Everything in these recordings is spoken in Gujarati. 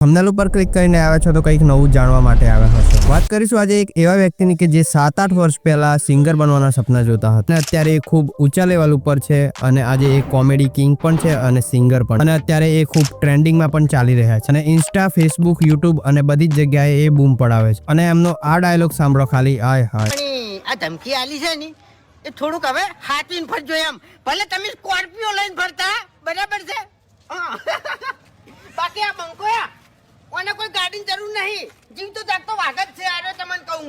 થંબનેલ ઉપર ક્લિક કરીને આવ્યા છો તો કંઈક નવું જાણવા માટે આવ્યા હશો. વાત કરીશું આજે એક એવા વ્યક્તિની કે જે સાત આઠ વર્ષ પહેલા સિંગર બનવાના સપના જોતા હતા. અને અત્યારે એ ખૂબ ઊંચા લેવલ ઉપર છે અને આજે એ કોમેડી કિંગ પણ છે અને સિંગર પણ. અને અત્યારે એ ખૂબ ટ્રેન્ડિંગમાં પણ ચાલી રહ્યા છે. અને ઇન્સ્ટા ફેસબુક યુટ્યુબ અને બધી જ જગ્યાએ એ બૂમ પડાવે છે. અને એમનો આ ડાયલોગ સાંભળો ખાલી, આય હાય. આ ધમકી આલી છે ને, એ થોડુંક હવે હાથવીને ફરજો એમ. ભલે તમે સ્કોર્પિયો લઈને ફરતા, બરાબર છે? બાકી આ બંકોયા કોને કોઈ ગાડીની જરૂર નહીં. જીવ તો જાગતો વાઘ જ છે આને તમને કહું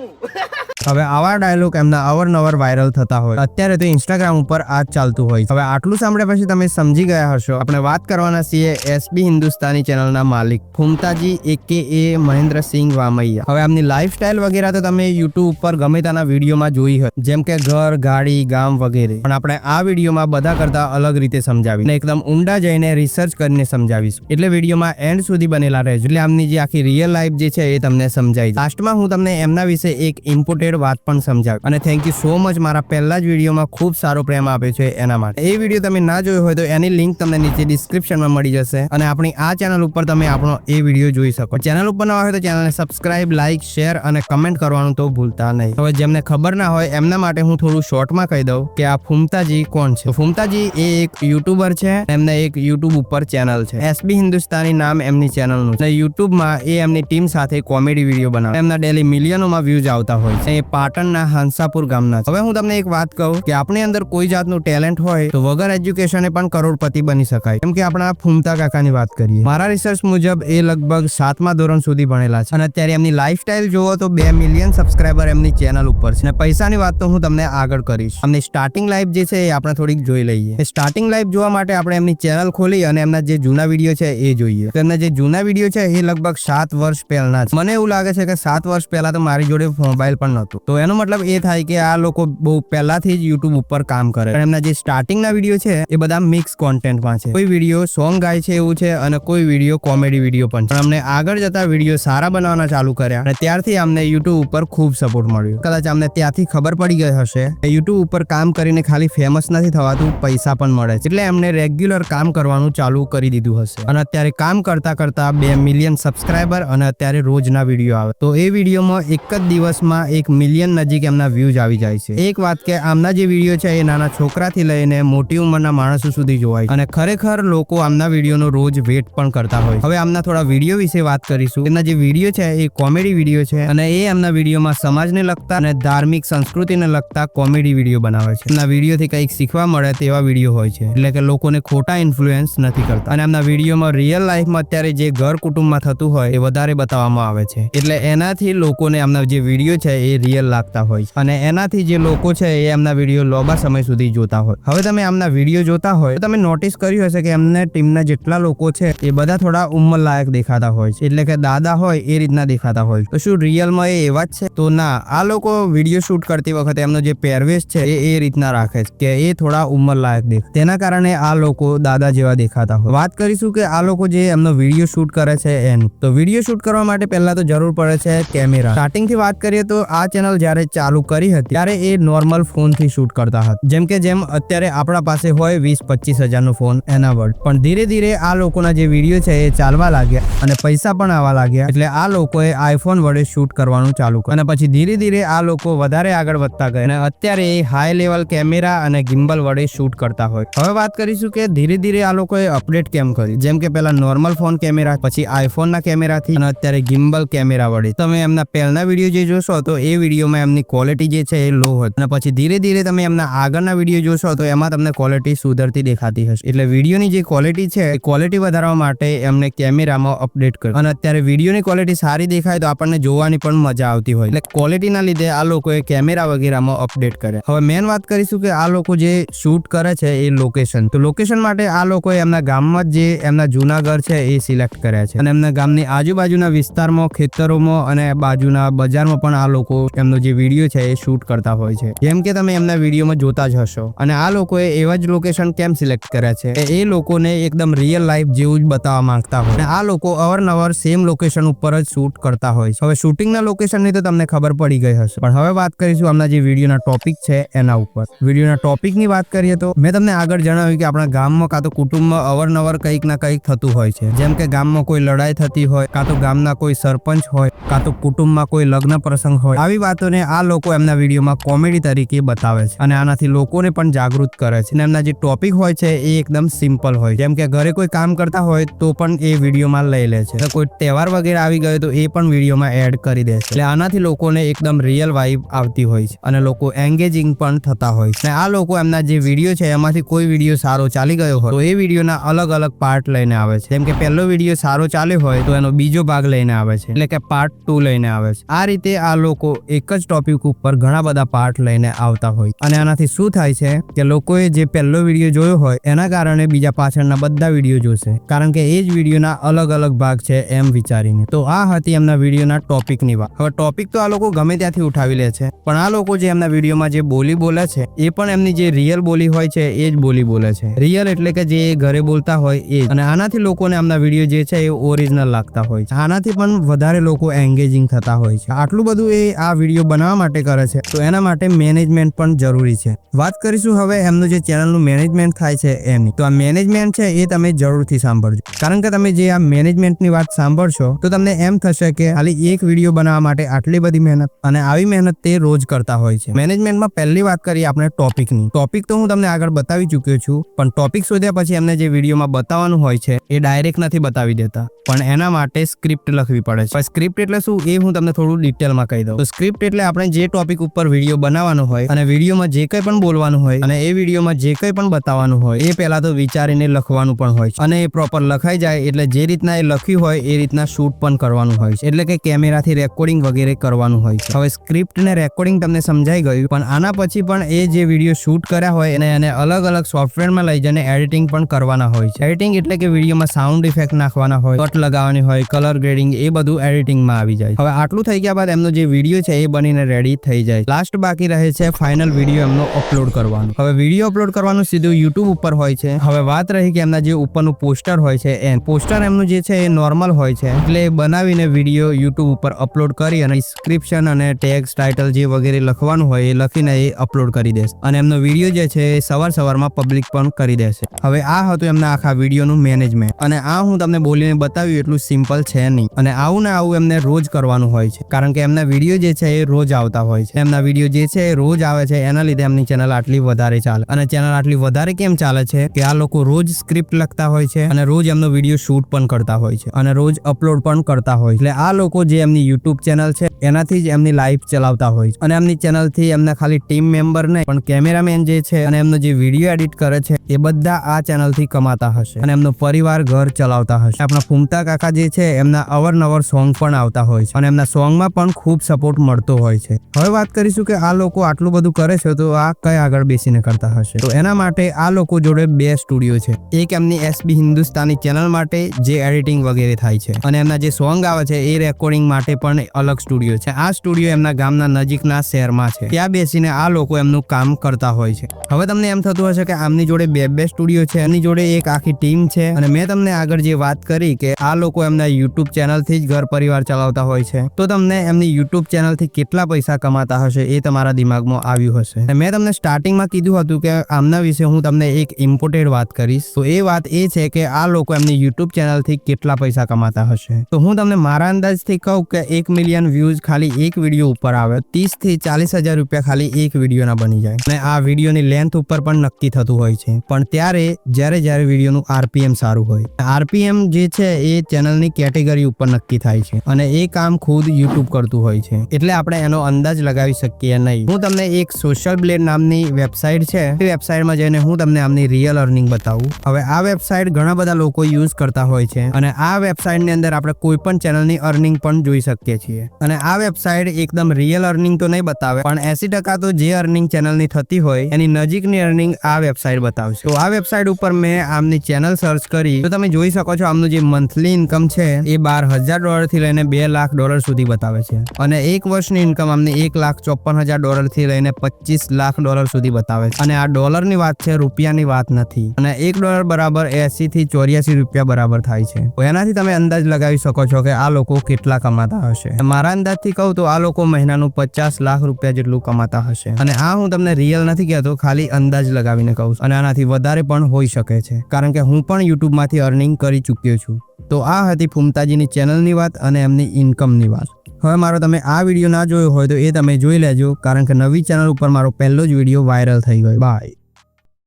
હવે આવા ડાયલોગ એમના અવારનવાર વાયરલ થતા હોય. અત્યારે તો ઇન્સ્ટાગ્રામ ઉપર આ ચાલતું હોય હવે આટલું સાંભળ્યા પછી તમે સમજી ગયા હશો. આપણે વાત કરવાના છીએ એસબી હિન્દુસ્તાની ચેનલના માલિક ફુમતાજી એકે એ મહેન્દ્રસિંહ વામૈયા. હવે આમની લાઈફસ્ટાઈલ વગેરે તો તમે યુટ્યુબ ઉપર ગમે તેના વિડીયોમાં જોઈ હોય જેમ કે ઘર, ગાડી, ગામ વગેરે. પણ આપણે આ વિડીયોમાં બધા કરતા અલગ રીતે સમજાવી અને એકદમ ઊંડા જઈને રિસર્ચ કરીને સમજાવીશું. એટલે વિડીયોમાં એન્ડ સુધી બનેલા રહેજો. એટલે આમની જે આખી રિયલ લાઈફ જે છે એ તમને સમજાવી લાસ્ટમાં હું તમને એમના વિશે એક ઇમ્પોર્ટેડ વાત પણ સમજાવી. અને થેન્ક યુ સો મચ મારા પહેલા જ વિડીયોમાં ખૂબ સારો પ્રેમ આપ્યો છે એના માટે. એ વીડિયો તમે ના જોયો હોય તો એની લિંક તમને નીચે ડિસ્ક્રિપ્શનમાં મળી જશે. અને આપણી આ ચેનલ ઉપર તમે આપણો એ વીડિયો જોઈ શકો. ચેનલ ઉપર ના હોય તો ચેનલને સબસ્ક્રાઇબ લાઇક શેર અને કમેન્ટ કરવાનું તો ભૂલતા નહીં. હવે જેમને ખબર ના હોય એમના માટે હું થોડું શોર્ટમાં કહી દઉં કે આ ફુમતાજી કોણ છે? ફુમતાજી એ એક યુટ્યુબર છે. એમને એક યુટ્યુબ ઉપર ચેનલ છે. એસબી હિન્દુસ્તાની નામ એમની ચેનલનું છે. યુટ્યુબમાં એ એમની ટીમ સાથે કોમેડી વીડિયો બનાવે. એમના ડેલી મિલિયનોમાં વ્યૂઝ આવતા હોય છે. એ પાટણના હંસાપુર ગામના હવે હું તમને એક વાત કહું કે આપણી અંદર કોઈ જાતનું ટેલેન્ટ હોય તો વગર એજ્યુકેશને પણ કરોડપતિ બની શકાય. કેમ કે આપણા ફૂમતા કાકાની વાત કરીએ. મારા રિસર્ચ મુજબ એ લગભગ સાતમા ધોરણ સુધી ભણેલા છે. અને અત્યારે એમની લાઈફસ્ટાઈલ જોવો તો બે મિલિયન સબસ્ક્રાઇબર એમની ચેનલ ઉપર છે. અને પૈસાની વાત તો હું તમને આગળ કરીશ. એમની સ્ટાર્ટિંગ લાઈફ જે છે એ આપણે થોડીક જોઈ લઈએ. સ્ટાર્ટિંગ લાઈફ જોવા માટે આપણે એમની ચેનલ ખોલી અને એમના જે જૂના વીડિયો છે એ જોઈએ. તો એમના જે જૂના વીડિયો છે એ લગભગ સાત વર્ષ પહેલાના છે. મને એવું લાગે છે કે સાત વર્ષ પહેલા તો મારી જોડે મોબાઈલ પણ નહોતું. તો એનો મતલબ એ થાય કે આ લોકો બહુ પહેલાથી જ યુટ્યુબ ઉપર કામ કરે. એમના જે સ્ટાર્ટિંગના વીડિયો છે, એ બધા મિક્સ કોન્ટેન્ટમાં છે. કોઈ વીડિયો સોંગ ગાય છે એવું છે અને કોઈ વીડિયો કોમેડી વીડિયો પણ છે. અમને આગળ જતા વીડિયો સારા બનાવવાના ચાલુ કર્યા અને ત્યારથી અમને યુટ્યુબ ઉપર ખૂબ સપોર્ટ મળ્યો. કદાચ અમને ત્યાંથી ખબર પડી ગઈ હશે કે યુટ્યુબ ઉપર કામ કરીને ખાલી ફેમસ નથી થવાતું, પૈસા પણ મળે છે. એટલે એમને રેગ્યુલર કામ કરવાનું ચાલુ કરી દીધું હશે. અને અત્યારે કામ કરતા કરતા બે મિલિયન સબસ્ક્રાઈબર અને અત્યારે રોજના વીડિયો આવે. તો એ વિડીયોમાં એક જ દિવસમાં એક મિલિયન નજીક એમના વ્યૂઝ આવી જાય છે. એક વાત કે આમના જે વીડિયો છે એ નાના છોકરાથી લઈને મોટી ઉંમરના માણસો સુધી જોવાય અને ખરેખર લોકો આમના વિડીયોનો રોજ વેટ પણ કરતા હોય હવે આમના થોડા વીડિયો વિશે વાત કરીશું. એમના જે વીડિયો છે એ કોમેડી વીડિયો છે અને એ એમના વિડીયોમાં સમાજને લગતા અને ધાર્મિક સંસ્કૃતિને લગતા કોમેડી વીડિયો બનાવે છે. એમના વિડીયોથી કંઈક શીખવા મળે તેવા વીડિયો હોય છે. એટલે કે લોકોને ખોટા ઇન્ફ્લુએન્સ નથી કરતા. અને એમના વિડીયોમાં રિયલ લાઈફમાં અત્યારે જે ઘર કુટુંબમાં થતું હોય એ વધારે બતાવવામાં આવે છે. એટલે એનાથી લોકોને એમના જે વીડિયો છે એ રિયલ લાગતા હોય છે. અને એનાથી જે લોકો છે એ એમના વીડિયો લાંબા સમય સુધી જોતા હોય. હવે તમે એમના વીડિયો જોતા હોય તમે નોટિસ કર્યું હશે કે એમને ટીમના જેટલા લોકો છે એ બધા થોડા ઉંમર લાયક દેખાતા હોય છે. એટલે કે દાદા હોય એ રીતના દેખાતા હોય. તો શું રિયલમાં એ એવા જ છે? તો ના, આ લોકો વીડિયો શૂટ કરતી વખતે એમનો જે પહેરવેશ છે એ એ રીતના રાખે છે કે એ થોડા ઉંમર લાયક દેખ. તેના કારણે આ લોકો દાદા જેવા દેખાતા હોય. વાત કરીશું કે આ લોકો જે એમનો વીડિયો શૂટ કરે છે એનું. તો વીડિયો શૂટ કરવા માટે પહેલા તો જરૂર પડે છે કેમેરા. સ્ટાર્ટિંગથી વાત કરીએ તો આ ચેનલ જ્યારે ચાલુ કરી હતી, ત્યારે એ નોર્મલ ફોનથી શૂટ કરતા હતા. જેમ કે જેમ અત્યારે આપણા પાસે હોય વીસ પચીસ હજારનો ફોન એના વર્ડ પણ ધીરે ધીરે આ લોકોના જે વીડિયો છે એ ચાલવા લાગ્યા અને પૈસા પણ આવવા લાગ્યા. એટલે આ લોકોએ આઈફોન વડે શૂટ કરવાનું ચાલુ કર્યું. અને પછી ધીરે ધીરે આ લોકો વધારે આગળ વધતા ગયા. અને અત્યારે એ હાઈ લેવલ કેમેરા અને ગિમ્બલ વડે શૂટ કરતા હોય. હવે વાત કરીશું કે ધીરે ધીરે આ લોકોએ અપડેટ કેમ કરી જેમ કે પેલા નોર્મલ ફોન કેમેરા, પછી આઈફોનના કેમેરાથી અને અત્યારે ગિમ્બલ કેમેરા વડે. તમે એમના પહેલના વીડિયો જે જોશો, તો એ વિડીયોમાં એમની ક્વોલિટી જે છે એ લો હોય. અને પછી ધીરે ધીરે તમે એમના આગળના વીડિયો જોશો, તો એમાં તમને ક્વોલિટી સુધરતી દેખાતી હશે. એટલે વિડીયોની જે ક્વોલિટી છે, એ ક્વોલિટી વધારવા માટે એમને કેમેરામાં અપડેટ કર્યું અને અત્યારે વિડીયોની ક્વોલિટી સારી દેખાય તો આપણને જોવાની પણ મજા આવતી હોય. એટલે ક્વોલિટીના લીધે આ લોકોએ કેમેરા વગેરેમાં અપડેટ કરે હવે મેન વાત કરીશું કે આ લોકો જે શૂટ કરે છે એ લોકેશન તો લોકેશન માટે આ લોકોએ એમના ગામમાં જ એમના જૂના ઘર છે એ સિલેક્ટ કર્યા છે. અને એમના ગામની આજુબાજુના વિસ્તારમાં ખેતરોમાં અને બાજુના બજારમાં પણ આ લોકો એમનો જે વીડિયો છે એ શૂટ કરતા હોય છે. જેમ કે તમે એમના વિડીયોમાં જોતા જ હશો. અને આ લોકોએ એવા જ લોકેશન કેમ સિલેક્ટ કર્યા છે એ લોકોને એકદમ રિયલ લાઈફ જેવું જ બતાવવા માંગતા હોય. અને આ લોકો અવારનવાર સેમ લોકેશન ઉપર જ શૂટ કરતા હોય છે. હવે શૂટિંગના લોકેશનની તો તમને ખબર પડી ગઈ હશે. પણ હવે વાત કરીશું આમના જે વિડીયોના ટોપિક છે એના ઉપર. વિડીયોના ટોપિકની વાત કરીએ તો મેં તમને આગળ જણાવ્યું કે આપણા ગામમાં કાં તો કુટુંબમાં અવારનવાર કંઈક ના કંઈક થતું હોય છે. જેમ કે ગામમાં કોઈ લડાઈ થતી હોય, કાં તો ગામના કોઈ સરપંચ હોય, કાં તો કુટુંબમાં કોઈ લગ્ન પ્રસંગ હોય, આવી વાતોને આ લોકો એમના વિડીયોમાં કોમેડી તરીકે બતાવે છે. અને આનાથી લોકોને પણ જાગૃત કરે છે. અને એમના જે ટોપિક હોય છે, એ એકદમ સિમ્પલ હોય જેમ કે ઘરે કોઈ કામ કરતા હોય, તો પણ એ વિડીયોમાં લઈ લે છે. કોઈ તહેવાર વગેરે આવી ગયો તો એ પણ વિડીયોમાં એડ કરી દે છે. એટલે આનાથી લોકોને એકદમ રિયલ વાઇબ આવતી હોય છે. અને લોકો એન્ગેજિંગ પણ થતા હોય છે. અને આ લોકો એમના જે વીડિયો છે, એમાંથી કોઈ વીડિયો સારો ચાલી ગયો હોય, તો એ વિડીયોના અલગ અલગ પાર્ટ લઈને આવે છે. જેમ કે પહેલો વીડિયો સારો ચાલ્યો હોય, તો એનો બીજો ભાગ લઈને આવે છે. એટલે કે પાર્ટ ટુ લઈને આવે છે. આ રીતે આ લોકો એક જ ટોપિક ઉપર ઘણા બધા પાર્ટ લઈને આવતા હોય. અને આનાથી શું થાય છે કે લોકોએ જે પહેલો વીડિયો જોયો હોય, એના કારણે બીજા પાછળના બધા વીડિયો જોશે. કારણ કે એ જ વિડીયોના અલગ અલગ ભાગ છે એમ વિચારીને. તો આ હતી એમના વિડીયોના ટોપિકની વાત. હવે ટોપિક તો આ લોકો ગમે ત્યાંથી ઉઠાવી લે છે. પણ આ લોકો જે એમના વિડીયોમાં જે બોલી બોલે છે, એ પણ એમની જે રિયલ બોલી હોય છે, એ જ બોલી બોલે છે. રિયલ એટલે કે જે ઘરે બોલતા હોય, એ અને આનાથી લોકોને એમના વીડિયો જે છે, એ ઓરિજિનલ લાગતા હોય છે. આનાથી પણ વધારે લોકો એન્ગેજિંગ થતા હોય છે. આટલું બધું એ આ વીડિયો બનાવવા માટે કરે છે. તો એના માટે મેનેજમેન્ટ પણ જરૂરી છે. વાત કરીશું હવે એમનું જે ચેનલનું મેનેજમેન્ટ થાય છે એની. તો આ મેનેજમેન્ટ છે એ તમે જરૂરથી સાંભળજો. કારણ કે તમે જે આ મેનેજમેન્ટની વાત સાંભળશો, તો તમને એમ થશે કે ખાલી એક વીડિયો બનાવવા માટે આટલી બધી મહેનત અને આવી મહેનત તે રોજ કરતા હોય છે. મેનેજમેન્ટમાં પહેલી વાત કરીએ આપણે ટોપિકની ટોપિક તો હું તમને આગળ બતાવી ચૂક્યો છું, પણ ટોપિક શોધ્યા પછી એમને જે વિડીયોમાં બતાવવાનું હોય છે, એ ડાયરેક્ટ નથી બતાવી દેતા. પણ એના માટે સ્ક્રિપ્ટ લખવી પડે સ્ક્રિપ્ટ એટલે શું? એ હું તમને થોડું ડિટેલમાં કહી દઉં. સ્ક્રિપ્ટ એટલે આપણે જે ટોપિક ઉપર વીડિયો બનાવવાનો હોય અને વિડીયોમાં જે કંઈ પણ બોલવાનું હોય અને એ વિડીયોમાં જે કંઈ પણ બતાવવાનું હોય, એ પહેલા તો વિચારીને લખવાનું પણ હોય છે. અને એ પ્રોપર લખાઈ જાય એટલે જે રીતના એ લખ્યું હોય, એ રીતના શૂટ પણ કરવાનું હોય છે. એટલે કે કેમેરાથી રેકોર્ડિંગ વગેરે કરવાનું હોય છે. હવે સ્ક્રિપ્ટ ને રેકોર્ડિંગ તમને સમજાઈ ગયું, પણ આના પછી પણ એ જે વીડિયો શૂટ કર્યા હોય એને એને અલગ અલગ સોફ્ટવેરમાં લઈ જઈને એડિટિંગ પણ કરવાના હોય છે. એડિટિંગ એટલે કે વિડીયોમાં સાઉન્ડ ઇફેક્ટ નાખવાના હોય કટ લગાવવાની હોય કલર ગ્રેડિંગ એ બધું એડિટિંગમાં આવી જાય. હવે આટલું થઈ ગયા બાદ એમનો જે વીડિયો છે એ બનીને રેડી થઈ જાય. લાસ્ટ બાકી રહે છે ફાઇનલ વીડિયો એમનો અપલોડ કરવાનો. હવે વીડિયો અપલોડ કરવાનું સીધું યુટ્યુબ ઉપર હોય છે. હવે વાત રહી કે એમના જે ઉપરનું પોસ્ટર હોય છે, એ પોસ્ટર એમનું જે છે એ નોર્મલ હોય છે. એટલે બનાવીને વીડિયો યુટ્યુબ ઉપર અપલોડ કરી અને ડિસ્ક્રિપ્શન અને ટેક્સ ટાઇટલ જે વગેરે લખવાનું હોય એ લખીને એ અપલોડ કરી દેશે. અને એમનો વીડિયો જે છે એ સવાર સવારમાં પબ્લિક પણ કરી દેશે. હવે આ હતું એમના આખા વિડીયોનું મેનેજમેન્ટ અને આ હું તમને બોલીને બતાવ્યું એટલું સિમ્પલ છે નહીં. અને આવું આવું એમને રોજ કરવાનું હોય છે. કારણ કે એમના વીડિયો જે છે એ રોજ આવતા હોય છે. એમના વીડિયો જે છે એ રોજ આવે છે. એના લીધે એમની ચેનલ આટલી વધારે ચાલે. અને ચેનલ આટલી વધારે કેમ ચાલે છે? કે આ લોકો રોજ સ્ક્રિપ્ટ લખતા હોય છે અને રોજ એમનો વીડિયો શૂટ પણ કરતા હોય છે. અને રોજ અપલોડ પણ કરતા હોય એટલે આ લોકો જે એમની યુટ્યુબ ચેનલ છે, એનાથી જ એમની લાઈફ ચલાવતા હોય છે. અને એમની ચેનલથી એમના ખાલી ટીમ મેમ્બર નહીં પણ કેમેરામેન જે છે અને એમનો જે વીડિયો એડિટ કરે છે, એ બધા આ ચેનલથી કમાતા હશે. અને એમનો પરિવાર ઘર ચલાવતા હશે. આપણા ફૂમતા કાકા જે છે, એમના અવારનવાર સોંગ પણ આવતા હોય છે અને એમના સોંગમાં પણ ખૂબ સપોર્ટ મળતો હોય છે. હવે વાત કરીશું કે આ લોકો આટલું બધું કરે છે તો આ કઈ આગળ બેસીને કરતા હશે? તો એના માટે આ લોકો જોડે બે સ્ટુડિયો છે. એક એમની એસબી હિન્દુસ્તાની ચેનલ માટે જે એડિટિંગ વગેરે થાય છે અને એમના જે સોંગ આવે છે એ રેકોર્ડિંગ માટે પણ અલગ સ્ટુડિયો છે. આ સ્ટુડિયો એમના ગામના નજીકના શહેરમાં છે. ત્યાં બેસીને આ લોકો એમનું કામ કરતા હોય છે. હવે તમને એમ થતું હશે કે આમની જોડે બે બે સ્ટુડિયો છે, એમની જોડે એક આખી ટીમ છે અને મેં તમને આગળ જે વાત કરી કે આ લોકો એમના યુટ્યુબ ચેનલથી જ ઘર પરિવાર ચલાવતા હોય છે, તો તમને એમની યુટ્યુબ ચેનલથી કેટલા પૈસા કમાતા હશે એ તમારા દિમાગમાં આવ્યું હશે. મેં તમને સ્ટાર્ટિંગમાં કીધું હતું કે આમના વિશે હું તમને એક ઇમ્પોર્ટેડ વાત કરીશ. તો એ વાત એ છે કે આ લોકો એમની યુટ્યુબ ચેનલથી કેટલા પૈસા કમાતા હશે. તો હું તમને મારા અંદાજથી કહું કે એક મિલિયન વ્યૂઝ ખાલી એક વીડિયો ઉપર આવે. ત્રીસથી ચાલીસ હજાર રૂપિયા ખાલી એક વિડીયોના બની જાય. અને આ વિડીયોની લેન્થ ઉપર પણ નક્કી થતું હોય છે. પણ ત્યારે જ્યારે જ્યારે વિડીયોનું આરપીએમ સારું હોય. આરપીએમ જે છે એ ચેનલની કેટેગરી ઉપર નક્કી થાય. છે અને એ કામ ખુદ યુટ્યુબ કરતું હોય છે. એટલે આપણે એનો અંદાજ લગાવી શકીએ નહીં. હું તમને એક સોશિયલ બ્લેડ નામની વેબસાઇટ છે. એ વેબસાઇટમાં જઈને હું તમને આમની રિયલ અર્નિંગ બતાવું. હવે આ વેબસાઇટ ઘણા બધા લોકો યુઝ કરતા હોય છે અને આ વેબસાઇટની અંદર આપણે કોઈ પણ ચેનલની અર્નિંગ પણ જોઈ શકીએ છીએ. અને આ વેબસાઇટ એકદમ રિયલ અર્નિંગ તો નહીં બતાવે, પણ એસી ટકા તો જે અર્નિંગ ચેનલની થતી હોય, એની નજીકની અર્નિંગ આ વેબસાઇટ બતાવશે. તો આ વેબસાઇટ ઉપર મેં આમની ચેનલ સર્ચ કરી. તો તમે જોઈ શકો છો આમનું જે મંથલી ઇન્કમ છે, એ બાર હજાર ડોલર ડોલરથી લઈને બે લાખ ડોલર સુધી બતાવે છે. અને એક વર્ષની ઇન્કમ અમને એક લાખ ચોપન હજાર ડોલરથી લઈને પચીસ લાખ ડોલર સુધી બતાવે છે. અને આ ડોલરની વાત છે, રૂપિયાની વાત નથી. અને એક ડોલર બરાબર એસી થી ચોર્યાસી રૂપિયા બરાબર થાય છે. એનાથી તમે અંદાજ લગાવી શકો છો કે આ લોકો કેટલા કમાતા હશે. મારા અંદાજથી કહું તો આ લોકો મહિનાનું પચાસ લાખ રૂપિયા જેટલું કમાતા હશે. અને આ હું તમને રિયલ નથી કહેતો, ખાલી અંદાજ લગાવીને કહું અને આનાથી વધારે પણ હોઈ શકે છે. કારણ કે હું પણ યુટ્યુબમાંથી અર્નિંગ કરી ચૂક્યો છું. તો આ હતી ફૂમતાજીની ચેનલની વાત અને એમની ઇન્કમની વાત. હવે મારો તમે આ વીડિયો ના જોયો હોય તો એ તમે જોઈ લેજો, કારણ કે નવી ચેનલ ઉપર મારો પહેલો જ વીડિયો વાયરલ થઈ ગયો. બાય